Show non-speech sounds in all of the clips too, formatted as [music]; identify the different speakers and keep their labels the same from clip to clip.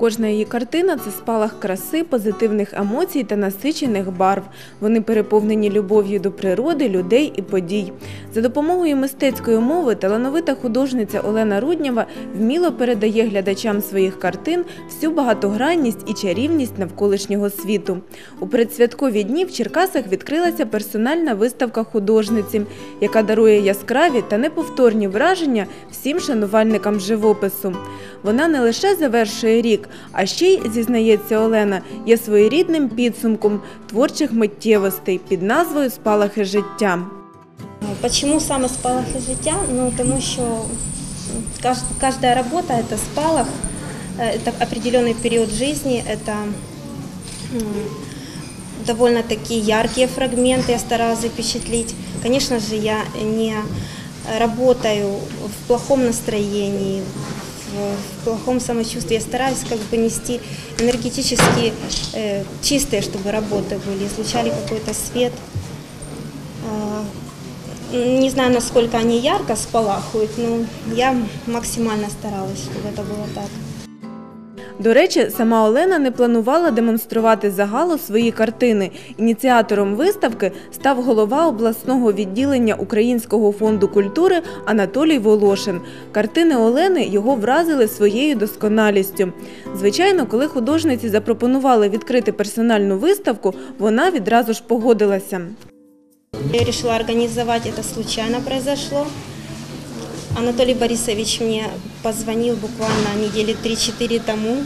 Speaker 1: Кожна її картина це спалах краси, позитивних емоцій та насичених барв. Вони переповнені любов'ю до природи, людей і подій. За допомогою мистецької мови талановита художниця Олена Руднєва вміло передає глядачам своїх картин всю багатогранність і чарівність навколишнього світу. У передсвяткові дні в Черкасах відкрилася персональна виставка художниці, яка дарує яскраві та неповторні враження всім шанувальникам живопису. Вона не лише завершує рік, а ще й, зізнається Олена, є своєрідним підсумком творчих миттєвостей під назвою Спалахи життя.
Speaker 2: Почему саме спалахи життя? Ну, тому що каж- каждая работа – это спалах, э, это определенный период жизни, это м, довольно такие яркие фрагменты я старалась запечатлеть. Конечно же, я не работаю в плохом настроении, в, в плохом самочувствии. Я стараюсь как бы нести энергетически э, чистые, чтобы работы были, излучали какой-то свет. А, Не знаю, насколько они ярко спалахуют, но я максимально старалась, чтобы это было так.
Speaker 1: До речі, сама Олена не планувала демонструвати загалу свої картини. Ініціатором виставки став голова обласного відділення Українського фонду культури Анатолій Волошин. Картини Олени його вразили своєю досконалістю. Звичайно, коли художниці запропонували відкрити персональну виставку, вона відразу ж погодилася.
Speaker 2: Я решила организовать, это случайно произошло. Анатолий Борисович мне позвонил буквально недели 3-4 тому,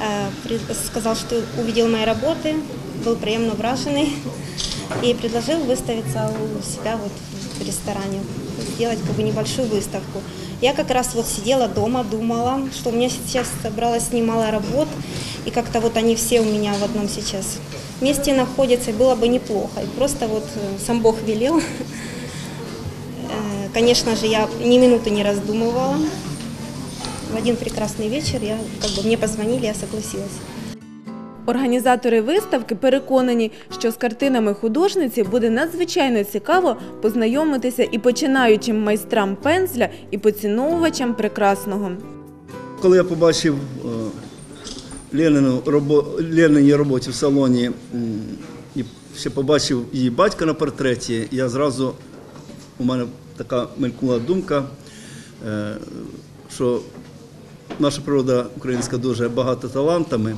Speaker 2: э, сказал, что увидел мои работы, был приемно враженный [laughs] и предложил выставиться у себя вот в ресторане, сделать как бы небольшую выставку. Я как раз вот сидела дома, думала, что у меня сейчас собралось немало работ, и как-то вот они все у меня в одном сейчас месте находятся, и было бы неплохо. И просто вот э, сам Бог велел. [laughs] Э, Конечно же, я ни минуты не раздумывала. В один прекрасный вечер я, как бы, мне позвонили, я согласилась.
Speaker 1: Організатори виставки переконані, що з картинами художниці буде надзвичайно цікаво познайомитися і починаючим майстрам пензля, і поціновувачам прекрасного.
Speaker 3: Коли я побачив е, Ленину робо, Ленині роботі в салоні м, і ще побачив її батька на портреті, я зразу у мене така мелькнула думка, е, що наша природа українська дуже багата талантами.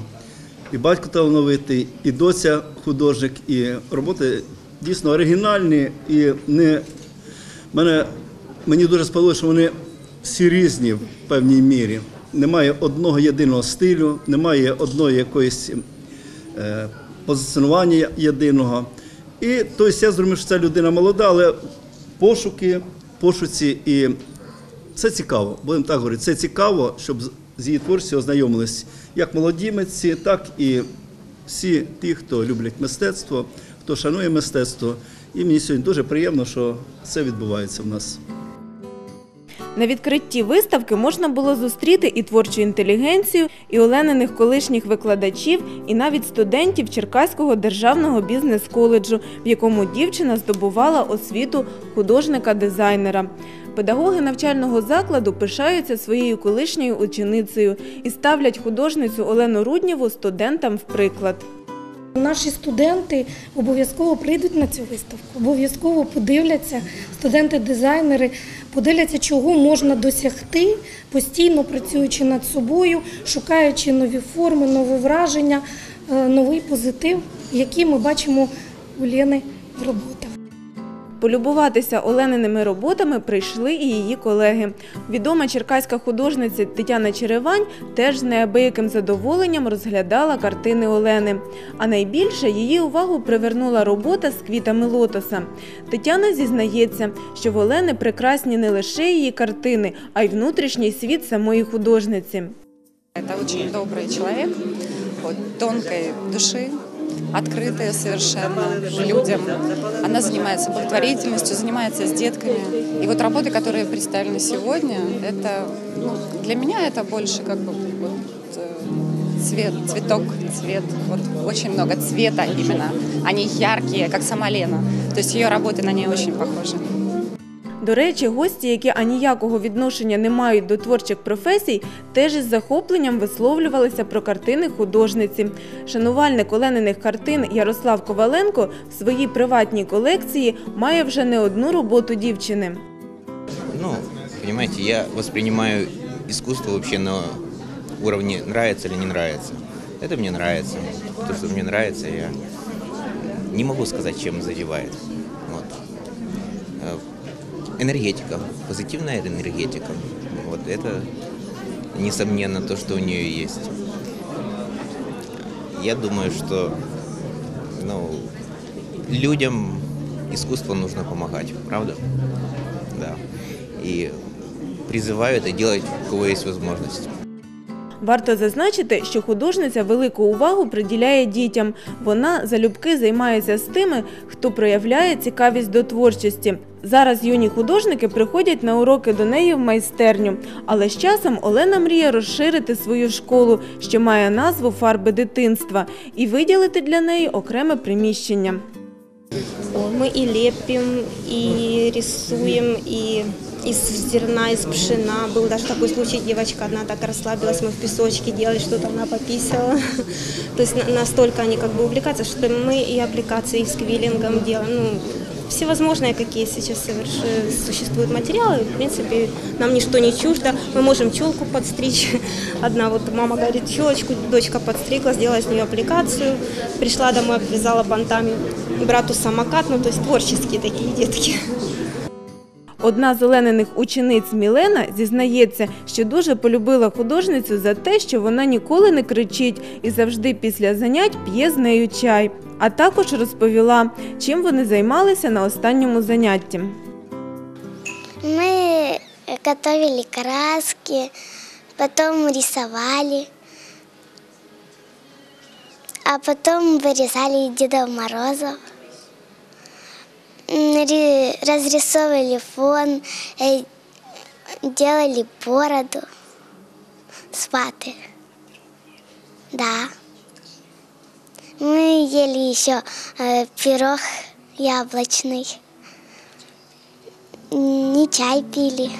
Speaker 3: І батько талановитий, і доця художник, і роботи дійсно оригінальні. І не мене мені дуже сподобалося, що вони всі різні в певній мірі. Немає одного єдиного стилю, немає одного якоїсь е, позиціонування єдиного. І тобто я зрозумів, що ця людина молода, але пошуки, пошуці, і це цікаво. Будемо так говорити, це цікаво, щоб з- її творчістю ознайомились як молоді митці, так і всі ті, хто люблять мистецтво, хто шанує мистецтво. І мені сьогодні дуже приємно, що це відбувається в нас.
Speaker 1: На відкритті виставки можна було зустріти і творчу інтелігенцію, і олениних колишніх викладачів, і навіть студентів Черкаського державного бізнес-коледжу, в якому дівчина здобувала освіту художника-дизайнера. Педагоги навчального закладу пишаються своєю колишньою ученицею і ставлять художницю Олену Руднєву студентам в приклад.
Speaker 4: Наші студенти обов'язково прийдуть на цю виставку, обов'язково подивляться, студенти-дизайнери подивляться, чого можна досягти, постійно працюючи над собою, шукаючи нові форми, нові враження, е, новий позитив, який ми бачимо у Лєни в роботах.
Speaker 1: Полюбуватися Олениними роботами прийшли і її колеги. Відома черкаська художниця Тетяна Черевань теж з неабияким задоволенням розглядала картини Олени. А найбільше її увагу привернула робота з квітами лотоса. Тетяна зізнається, що в Олени прекрасні не лише її картини, а й внутрішній світ самої художниці.
Speaker 5: Это очень добрый человек, вот, тонкой души, открытая совершенно людям. Она занимается благотворительностью, занимается с детками. И вот работы, которые представлены сегодня, это ну, для меня это больше как бы вот, э, цвет, цветок, цвет. Вот очень много цвета именно. Они яркие, как сама Лена. То есть ее работы на ней очень похожи.
Speaker 1: До речі, гості, які аніякого відношення не мають до творчих професій, теж із захопленням висловлювалися про картини художниці. Шанувальник олениних картин Ярослав Коваленко в своїй приватній колекції має вже не одну роботу дівчини.
Speaker 6: Ну, понимаете, я воспринимаю искусство вообще на уровне нравится или не нравится. Это мне нравится. То, что мне нравится, я не могу сказать, чем задевает. Энергетика, позитивная энергетика. Вот это, несомненно, то, что у нее есть. Я думаю, что ну, людям искусству нужно помогать, правда? Да. И призываю это делать, у кого есть возможность.
Speaker 1: Варто зазначити, що художниця велику увагу приділяє дітям. Вона залюбки займається з тими, хто проявляє цікавість до творчості. Зараз юні художники приходять на уроки до неї в майстерню. Але з часом Олена мріє розширити свою школу, що має назву фарби дитинства, і виділити для неї окреме приміщення.
Speaker 2: Мы и лепим, и рисуем, и из зерна, из пшена. Был даже такой случай, девочка одна так расслабилась, мы в песочке делали, что-то она пописала. [laughs] То есть на- настолько они как бы увлекаются, что мы и аппликации с квиллингом делаем. Ну, всевозможные, какие сейчас существуют материалы. В принципе, нам ничто не чуждо. Мы можем челку подстричь. [laughs] Одна вот мама говорит, челочку, дочка подстригла, сделала с нее аппликацию. Пришла домой, обвязала бантами брату самокат, ну то есть творческие такие детки. [laughs]
Speaker 1: Одна з оленених учениць Мілена зізнається, що дуже полюбила художницю за те, що вона ніколи не кричить і завжди після занять п'є з нею чай. А також розповіла, чим вони займалися на останньому занятті.
Speaker 7: Мы готовили краски, потом рисовали, а потом вырезали Деда Мороза, разрисовывали фон, э, делали бороду с ваты. Да. Мы ели еще э, пирог яблочный. Не чай пили.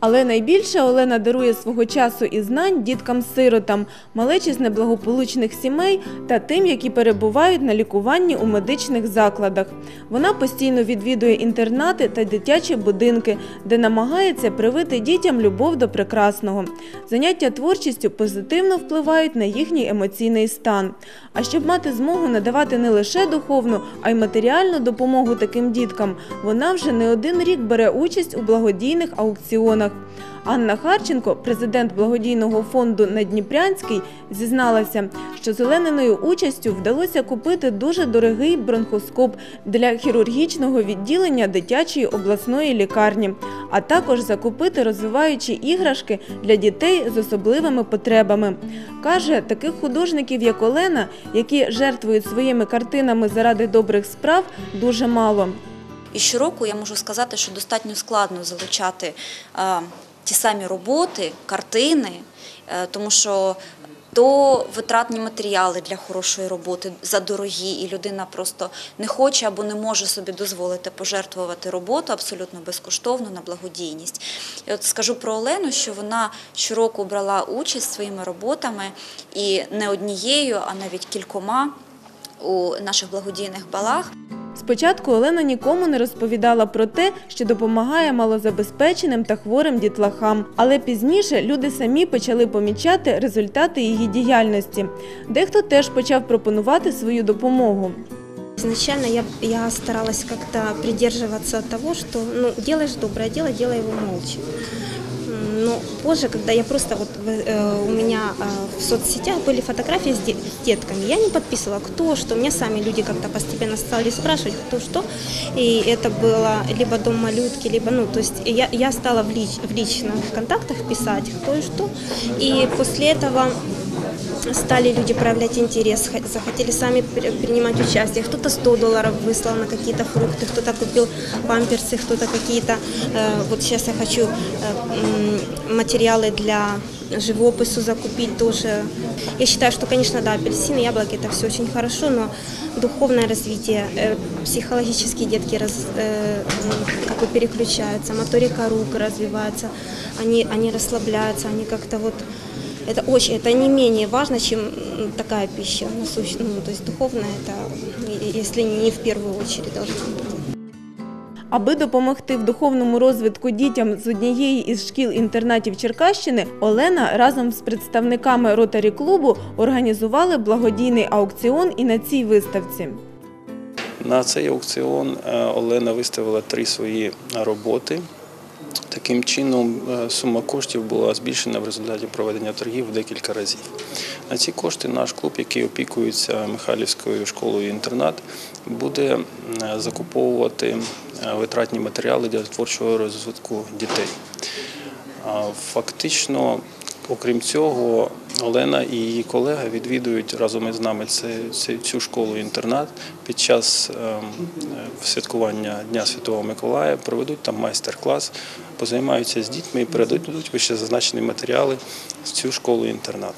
Speaker 1: Але найбільше Олена дарує свого часу і знань діткам-сиротам, малечі з неблагополучних сімей та тим, які перебувають на лікуванні у медичних закладах. Вона постійно відвідує інтернати та дитячі будинки, де намагається привити дітям любов до прекрасного. Заняття творчістю позитивно впливають на їхній емоційний стан. А щоб мати змогу надавати не лише духовну, а й матеріальну допомогу таким діткам, вона вже не один рік бере участь у благодійних аукціонах. Анна Харченко, президент благодійного фонду Надніпрянський, зізналася, що з участю вдалося купити дуже дорогий бронхоскоп для хірургічного відділення дитячої обласної лікарні, а також закупити розвиваючі іграшки для дітей з особливими потребами. Каже, таких художників, як Олена, які жертвують своїми картинами заради добрих справ, дуже мало.
Speaker 8: І щороку я можу сказати, що достатньо складно залучати е, ті самі роботи, картини, е, тому що то витратні матеріали для хорошої роботи задорогі, і людина просто не хоче або не може собі дозволити пожертвувати роботу абсолютно безкоштовно на благодійність. І от скажу про Олену, що вона щороку брала участь своїми роботами і не однією, а навіть кількома у наших благодійних балах.
Speaker 1: Спочатку Олена нікому не розповідала про те, що допомагає малозабезпеченим та хворим дітлахам. Але пізніше люди самі почали помічати результати її діяльності. Дехто теж почав пропонувати свою допомогу.
Speaker 2: Изначально я, я старалась как-то придерживаться того, что ну, делаешь доброе дело, делай его молча М, Но позже, когда я просто вот в- э, у меня э, в соцсетях были фотографии с, де- с детками, я не подписывала, кто что. Меня сами люди как-то постепенно стали спрашивать, кто что. И это было либо дом малютки, либо, ну, то есть я, я стала в, лич, в личных контактах писать, кто и что. И после этого стали люди проявлять интерес, захотели сами при- принимать участие. Кто-то 100 долларов выслал на какие-то фрукты, кто-то купил памперсы, кто-то какие-то... э, Вот сейчас я хочу э, материалы для живопису закупить тоже. Я считаю, что, конечно, да, апельсины, яблоки – это все очень хорошо, но духовное развитие, э, психологически детки раз, как бы переключаются, моторика рук развивается, они, они расслабляются, они как-то вот это очень, это не менее важно, чем м, такая пища насущная, ну, то есть духовная, это, и- если не в первую очередь должна быть.
Speaker 1: Аби допомогти в духовному розвитку дітям з однієї із шкіл-інтернатів Черкащини, Олена разом з представниками ротарі клубу організували благодійний аукціон і на цій виставці.
Speaker 9: На цей аукціон е, Олена виставила три свої роботи. Таким чином, е, сума коштів була збільшена в результаті проведення торгів в декілька разів. На ці кошти наш клуб, який опікується Михайлівською школою-інтернат, буде е, закуповувати е, витратні матеріали для творчого розвитку дітей. Фактично, окрім цього, Олена і її колеги відвідують разом із нами цю школу-інтернат під час ем, е, святкування Дня Святого Миколая, проведуть там майстер-клас, позаймаються з дітьми і передадуть вище зазначені матеріали в цю школу-інтернат.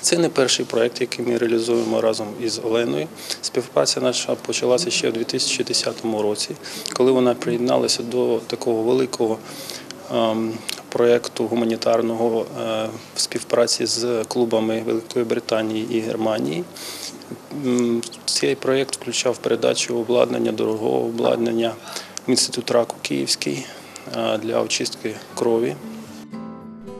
Speaker 9: Це не перший проєкт, який ми реалізуємо разом із Оленою. Співпраця наша почалася ще у 2010 році, коли вона приєдналася до такого великого ем, проєкту гуманітарного е, в співпраці з клубами Великої Британії і Германії. Цей проєкт включав передачу обладнання, дорогого обладнання в інститут раку Київський е, для очистки крові.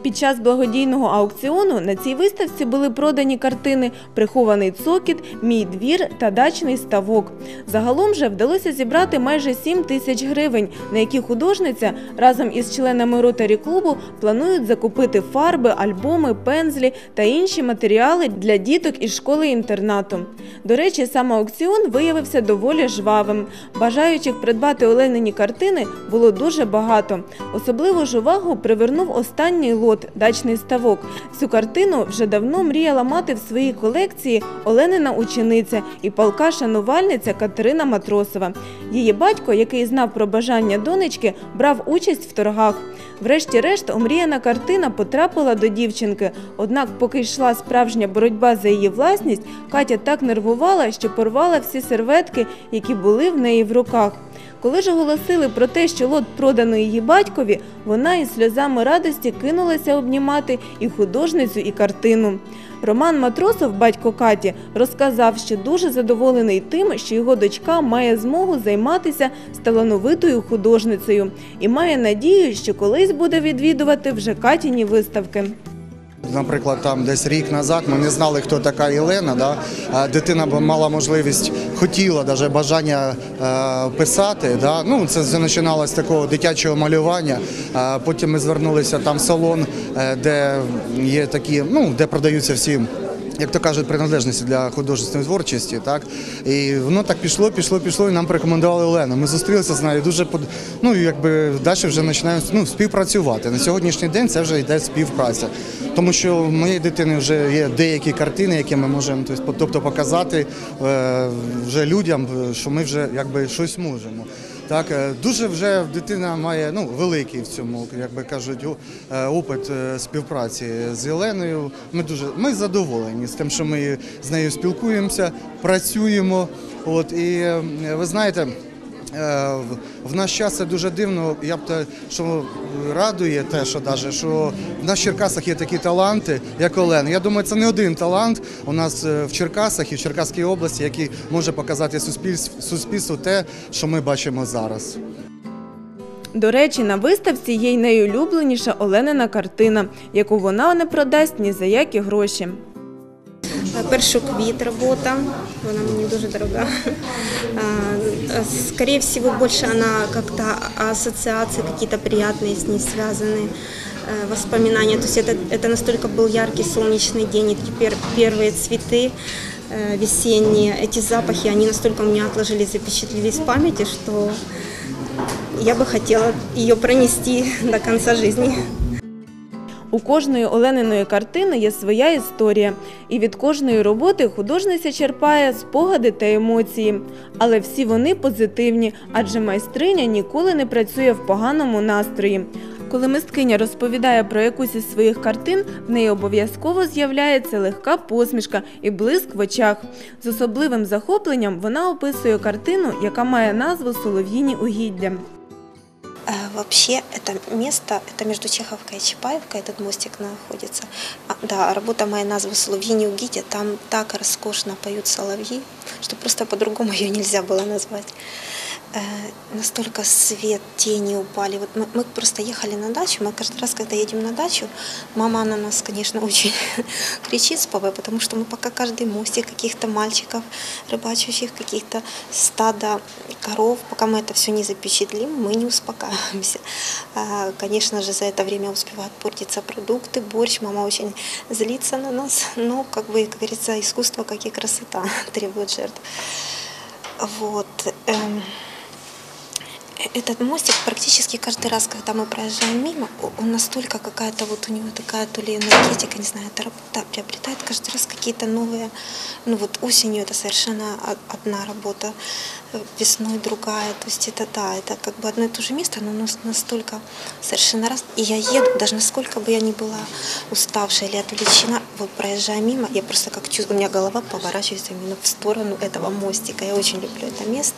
Speaker 1: Під час благодійного аукціону на цій виставці були продані картини Прихований цокіт, Мій двір та дачний ставок. Загалом же вдалося зібрати майже 7 тисяч гривень, на які художниця разом із членами ротарі клубу планують закупити фарби, альбоми, пензлі та інші матеріали для діток із школи-інтернату. До речі, сам аукціон виявився доволі жвавим. Бажаючих придбати Оленині картини було дуже багато. Особливу ж увагу привернув останній лот дачний ставок. Цю картину вже давно мріяла мати в своїй колекції Оленина учениця і палка шанувальниця Катерина Матросова. Її батько, який знав про бажання донечки, брав участь в торгах. Врешті-решт, омріяна картина потрапила до дівчинки. Однак, поки йшла справжня боротьба за її власність, Катя так нервувала, що порвала всі серветки, які були в неї в руках. Коли ж оголосили про те, що лот продано її батькові, вона із сльозами радості кинулася обнімати і художницю, і картину. Роман Матросов, батько Каті, розказав, що дуже задоволений тим, що його дочка має змогу займатися з талановитою художницею і має надію, що колись буде відвідувати вже Катіні виставки.
Speaker 10: Наприклад, там десь рік назад ми не знали, хто така Єлена. Да? Дитина мала можливість, хотіла даже бажання е, писати. Да? Ну, це починалося з такого дитячого малювання. Потім ми звернулися там в салон, е, де є такі, ну, де продаються всі. Як то кажуть, приналежності для художньої творчості, так і воно так пішло, пішло, пішло, і нам порекомендували Олену. Ми зустрілися з нею дуже ну якби далі вже починаємо ну, співпрацювати. На сьогоднішній день це вже йде співпраця, тому що в моєї дитини вже є деякі картини, які ми можемо тобто, показати е, вже людям, що ми вже якби щось можемо. Так, е, дуже вже дитина має ну, великий в цьому, як би кажуть, е, опит е, співпраці з Єленою. Ми дуже ми задоволені з тим, що ми з нею спілкуємося, працюємо. От і е, ви знаєте. Е, В наш час це дуже дивно. Я б те, що радує те, що даже, що в нас в Черкасах є такі таланти, як Олена. Я думаю, це не один талант у нас е, в Черкасах і в Черкаській області, який може показати суспільству, суспільству те, що ми бачимо зараз.
Speaker 1: До речі, на виставці є й найулюбленіша Оленина картина, яку вона не продасть ні за які гроші.
Speaker 2: Першоквіт робота, вона мені дуже дорога. А, Скорее всего, больше она как-то ассоциации какие-то приятные с ней связаны, воспоминания. То есть это, это настолько был яркий солнечный день, и теперь первые цветы весенние, эти запахи, они настолько у меня отложились, запечатлелись в памяти, что я бы хотела ее пронести до конца жизни.
Speaker 1: У кожної Олениної картини є своя історія, і від кожної роботи художниця черпає спогади та емоції. Але всі вони позитивні, адже майстриня ніколи не працює в поганому настрої. Коли мисткиня розповідає про якусь із своїх картин, в неї обов'язково з'являється легка посмішка і блиск в очах. З особливим захопленням вона описує картину, яка має назву Солов'їні угіддя.
Speaker 2: Э, Вообще это место, это между Чеховкой и Чапаевкой, этот мостик находится. А, да, работа моя назва «Соловьине угидья», там так роскошно поют соловьи, что просто по-другому [laughs] ее нельзя было назвать. Э, настолько свет, тени упали. Вот мы, мы просто ехали на дачу, мы каждый раз, когда едем на дачу, мама на нас, конечно, [laughs] очень кричит с папой, потому что мы пока каждый мостик каких-то мальчиков, рыбачащих, каких-то стада коров, пока мы это все не запечатлим, мы не успокаиваемся. А, Конечно же, за это время успевают портиться продукты, борщ, мама очень злится на нас, но, как бы, как говорится, искусство, как и красота, [laughs] требует жертв. Вот. эм, этот мостик практически каждый раз, когда мы проезжаем мимо, он настолько какая-то вот у него такая то ли энергетика, не знаю, эта работа приобретает каждый раз какие-то новые, ну вот осенью это совершенно одна работа, э, весной другая, то есть это да, это как бы одно и то же место, но оно с- настолько совершенно раз. И я еду, даже насколько бы я ни была уставшая или отвлечена, вот проезжая мимо, я просто как чувствую, у меня голова поворачивается именно в сторону этого мостика. Я очень люблю это место.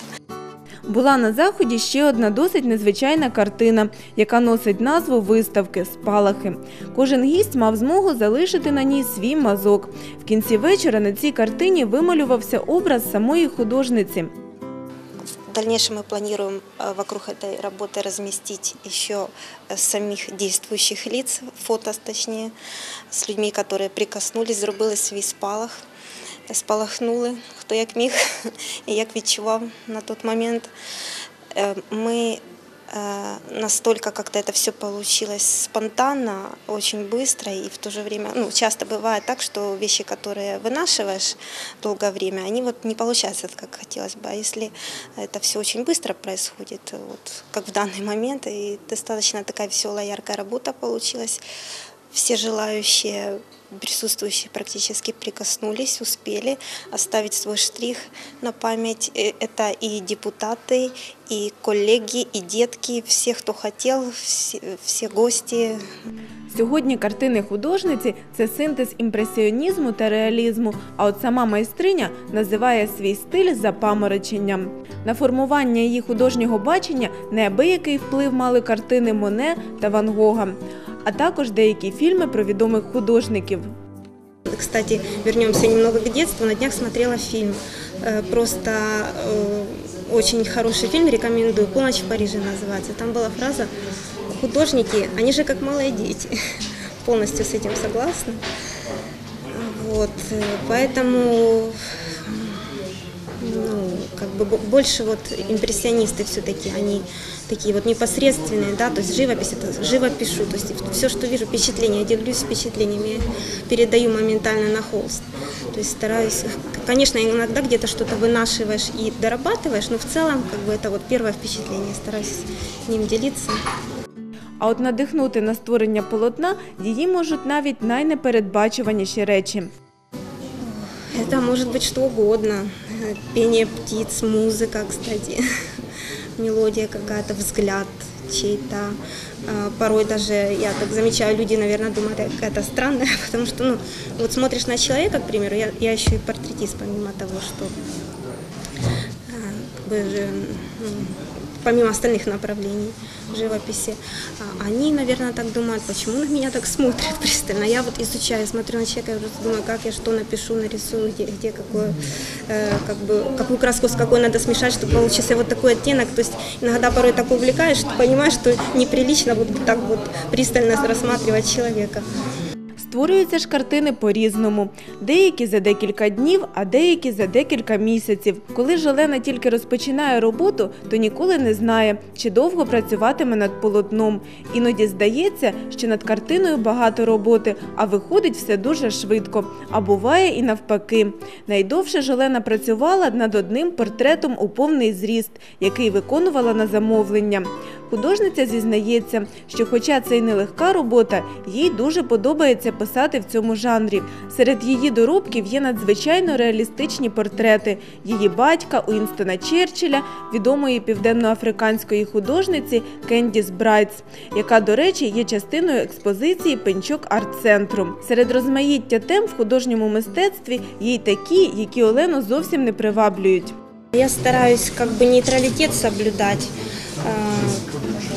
Speaker 1: Була на заході ще одна досить незвичайна картина, яка носить назву виставки Спалахи. Кожен гість мав змогу залишити на ній свій мазок. В кінці вечора на цій картині вималювався образ самої художниці.
Speaker 2: В дальнейшем мы планируем э, вокруг этой работы разместить еще э, самих действующих лиц, фото точнее, с людьми, которые прикоснулись, зробили свій спалах, спалахнули, хто як міг [laughs] і як відчував на тот момент. Э, Мы э, настолько как-то это все получилось спонтанно, очень быстро и в то же время, ну, часто бывает так, что вещи, которые вынашиваешь долгое время, они вот не получаются так, как хотелось бы. А если это все очень быстро происходит, вот как в данный момент, и достаточно такая веселая, яркая работа получилась, все желающие присутствующие практически прикоснулись, успели оставить свой штрих на память. Э, Это и депутаты, и коллеги, и детки, все, кто хотел, все, все гости.
Speaker 1: Сьогодні картини художниці це синтез імпресіонізму та реалізму. А от сама майстриня називає свій стиль запамороченням. На формування її художнього бачення неабиякий вплив мали картини Моне та Ван Гога, а також деякі фільми про відомих художників.
Speaker 2: Кстати, вернемся немного к детству. На днях смотрела фильм. Э, Просто э, очень хороший фильм, рекомендую. «Полночь в Париже» называется. Там была фраза «Художники, они же как малые дети». [laughs] Полностью с этим согласна. Вот, э, поэтому ну, как бы бо- больше вот импрессионисты все-таки, они такие вот непосредственные, да, то есть живопись, это живо пишу, то есть все, что вижу, впечатления, я делюсь впечатлениями, передаю моментально на холст. То есть стараюсь, конечно, иногда где-то что-то вынашиваешь и дорабатываешь, но в целом как бы это вот первое впечатление, стараюсь с ним делиться.
Speaker 1: А от надихнути на створення полотна її можуть навіть найнепередбачуваніші речі.
Speaker 2: Это может быть что угодно. Э, Пение птиц, музыка, кстати, [laughs] мелодия какая-то, взгляд чей-то. А, Порой даже, я так замечаю, люди, наверное, думают, я какая-то странная, [laughs] потому что, ну, вот смотришь на человека, к примеру, я, я еще и портретист, помимо того, что а, как бы, ну, помимо остальных направлений живописи, а, они, наверное, так думают, почему на меня так смотрят [laughs] пристально. Я вот изучаю, смотрю на человека, я просто думаю, как я что напишу, нарисую, где, где какое, э, как бы, какую краску с какой надо смешать, чтобы получился вот такой оттенок. То есть иногда порой так увлекаешь, что понимаешь, что неприлично вот так вот пристально рассматривать человека.
Speaker 1: Створюються ж картини по-різному. Деякі за декілька днів, а деякі за декілька місяців. Коли ж Олена тільки розпочинає роботу, то ніколи не знає, чи довго працюватиме над полотном. Іноді здається, що над картиною багато роботи, а виходить все дуже швидко. А буває і навпаки. Найдовше ж Олена працювала над одним портретом у повний зріст, який виконувала на замовлення. Художниця зізнається, що, хоча це й нелегка робота, їй дуже подобається писати в цьому жанрі. Серед її доробків є надзвичайно реалістичні портрети її батька Уінстона Черчилля, відомої південноафриканської художниці Кендіс Брайтс, яка, до речі, є частиною експозиції Пенчок арт-центру. Серед розмаїття тем в художньому мистецтві є й такі, які Олену зовсім не приваблюють.
Speaker 2: Я стараюсь как бы нейтралитет соблюдать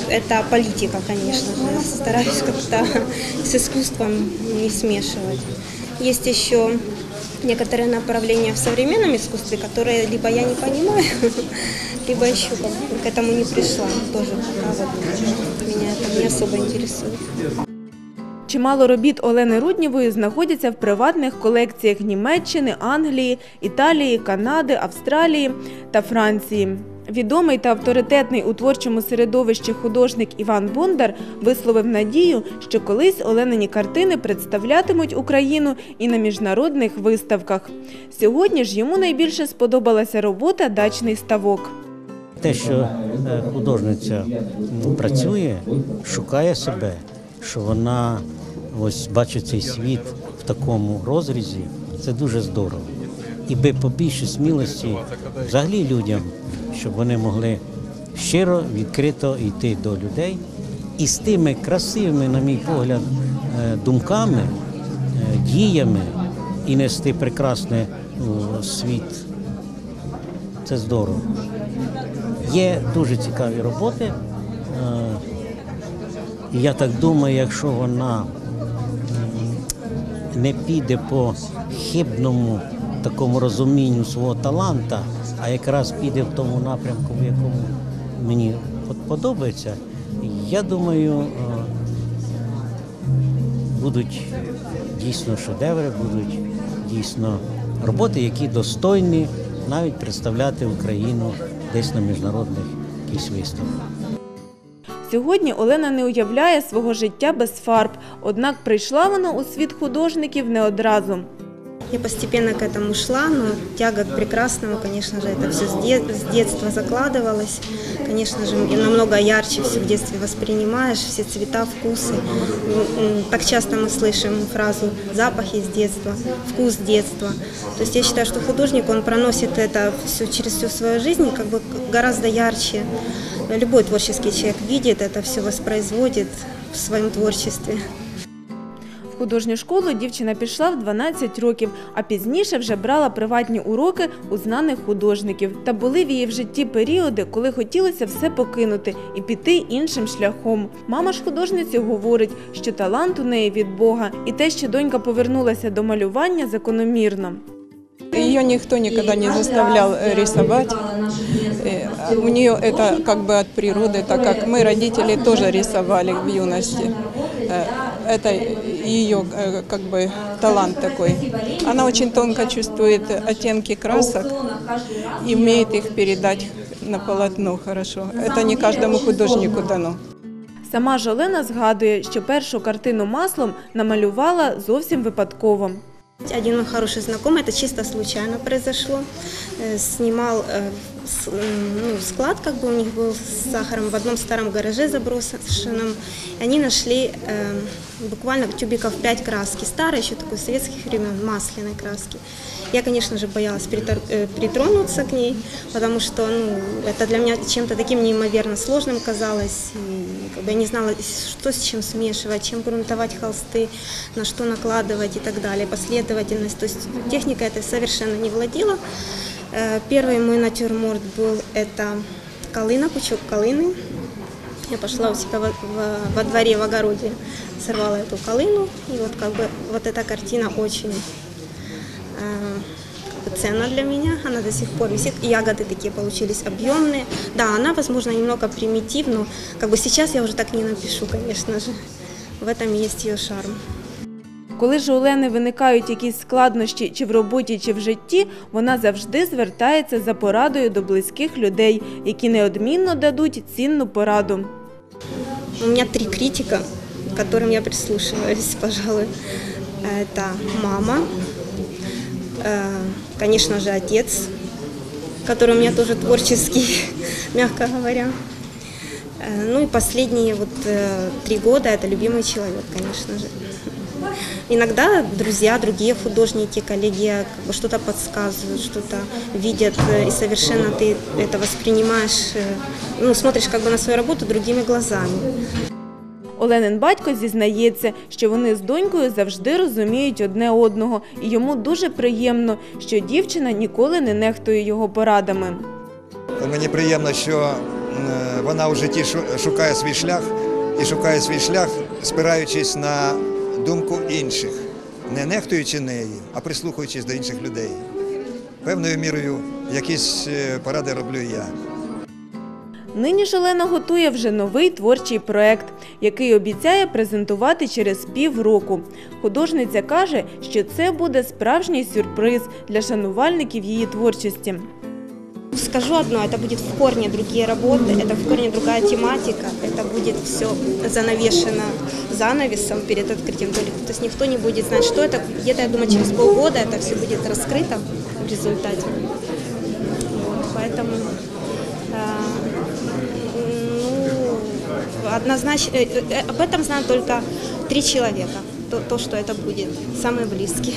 Speaker 2: А, Это политика, конечно же. Стараюсь как-то с искусством не смешивать. Есть еще некоторые направления в современном искусстве, которые либо я не понимаю, [laughs] либо еще как бы к этому не пришла. Тоже пока вот меня это не особо интересует.
Speaker 1: Чимало робіт Олени Руднєвої знаходяться в приватних колекціях Німеччини, Англії, Італії, Канади, Австралії та Франції. Відомий та авторитетний у творчому середовищі художник Іван Бондар висловив надію, що колись Оленині картини представлятимуть Україну і на міжнародних виставках. Сьогодні ж йому найбільше сподобалася робота Дачний ставок.
Speaker 11: Те, що е, художниця працює, шукає себе, що вона ось бачить цей світ в такому розрізі, це дуже здорово. І би побільше смілості взагалі людям, щоб вони могли щиро, відкрито йти до людей і з тими красивими, на мій погляд, е, думками, е, діями і нести прекрасне світ. Це здорово. Є дуже цікаві роботи. Е, я так думаю, якщо вона не піде по хибному такому розумінню свого таланта, а якраз піде в тому напрямку, в якому мені подобається, я думаю, е, будуть дійсно шедеври, будуть дійсно роботи, які достойні навіть представляти Україну десь на міжнародних якихось виставках.
Speaker 1: Сьогодні Олена не уявляє свого життя без фарб, однак прийшла вона у світ художників не одразу.
Speaker 2: Я постепенно к этому шла, но тяга к прекрасному, конечно же, это все с, де- с детства закладывалось. Конечно же, и намного ярче все в детстве воспринимаешь, все цвета, вкусы. М, Так часто мы слышим фразу «запахи с детства», «вкус детства». То есть я считаю, что художник, он проносит это все через всю свою жизнь как бы гораздо ярче. Любой творческий человек видит это, все воспроизводит в своем творчестве.
Speaker 1: Художню школу дівчина пішла в 12 років, а пізніше вже брала приватні уроки у знаних художників. Та були в її в житті періоди, коли хотілося все покинути і піти іншим шляхом. Мама ж художниці говорить, що талант у неї від Бога, і те, що донька повернулася до малювання, закономірно.
Speaker 12: Ее никто никогда не заставлял э, рисовать. Э, У нее это как бы от природы, так как мы, родители, тоже рисовали в юности. Э, Это ее э, как бы талант такой. Она очень тонко чувствует оттенки красок и умеет их передать на полотно хорошо. Это не каждому художнику дано.
Speaker 1: Сама ж Олена згадує, що першу картину маслом намалювала зовсім випадково.
Speaker 2: Один мой хороший знакомый, это чисто случайно произошло, э, снимал э, с- м, ну, склад, как бы у них был с сахаром в одном старом гараже заброшенном. И Они нашли э, буквально тюбиков 5 краски, старой еще такой советских времен, масляной краски. Я, конечно же, боялась притор- э, притронуться к ней, потому что ну, это для меня чем-то таким неимоверно сложным казалось. И, как бы, я не знала, что с чем смешивать, чем грунтовать холсты, на что накладывать и так далее, последовательность. То есть техника этой совершенно не владела. Э, Первый мой натюрморт был это колына, пучок колыны. Я пошла у себя во, во- во дворе, в огороде, сорвала эту колыну. И вот как бы вот эта картина очень э, как бы ценна для меня, она до сих пор висит. Ягоды такие получились объемные. Да, она, возможно, немного примитив, но как бы сейчас я уже так не напишу, конечно же. В этом есть ее шарм.
Speaker 1: Коли ж у Олени виникають якісь складнощі чи в роботі, чи в житті, вона завжди звертається за порадою до близьких людей, які неодмінно дадуть цінну пораду.
Speaker 2: У меня три критика, к которым я прислушиваюсь, [laughs] пожалуй. Это мама, э, конечно же, отец, который у меня тоже творческий, [laughs] мягко говоря. Э, Ну и последние вот э, три года это любимый человек, конечно же. Иногда друзья, другие художники, коллеги как бы что-то подсказывают, что-то видят, э, и совершенно ты это воспринимаешь, э, ну, смотришь как бы на свою работу другими глазами.
Speaker 1: Оленин батько зізнається, що вони з донькою завжди розуміють одне одного, і йому дуже приємно, що дівчина ніколи не нехтує його порадами.
Speaker 13: Мені приємно, що е, вона у житті шу- шукає свій шлях і шукає свій шлях, спираючись на думку інших, не нехтуючи неї, а прислухаючись до інших людей. Певною мірою якісь е, поради роблю я.
Speaker 1: Нині ж готує вже новий творчий проект, який обіцяє презентувати через півроку. Художниця каже, що це буде справжній сюрприз для шанувальників її творчості.
Speaker 2: Скажу одно, это будет в корне другие работы, это в корне другая тематика, это будет все занавешено занавесом перед открытием. То есть никто не будет знать, что это. Где-то, я думаю, через полгода это все будет раскрыто в результате. Поэтому э, ну, однозначно э, э, об этом знают только три человека. То, то, что это будет, самые близкие.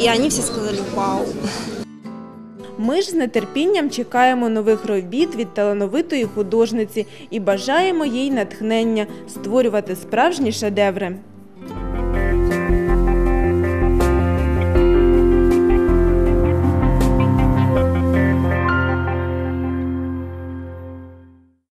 Speaker 2: И они все сказали «Вау!»
Speaker 1: Ми ж з нетерпінням чекаємо нових робіт від талановитої художниці і бажаємо їй натхнення створювати справжні шедеври.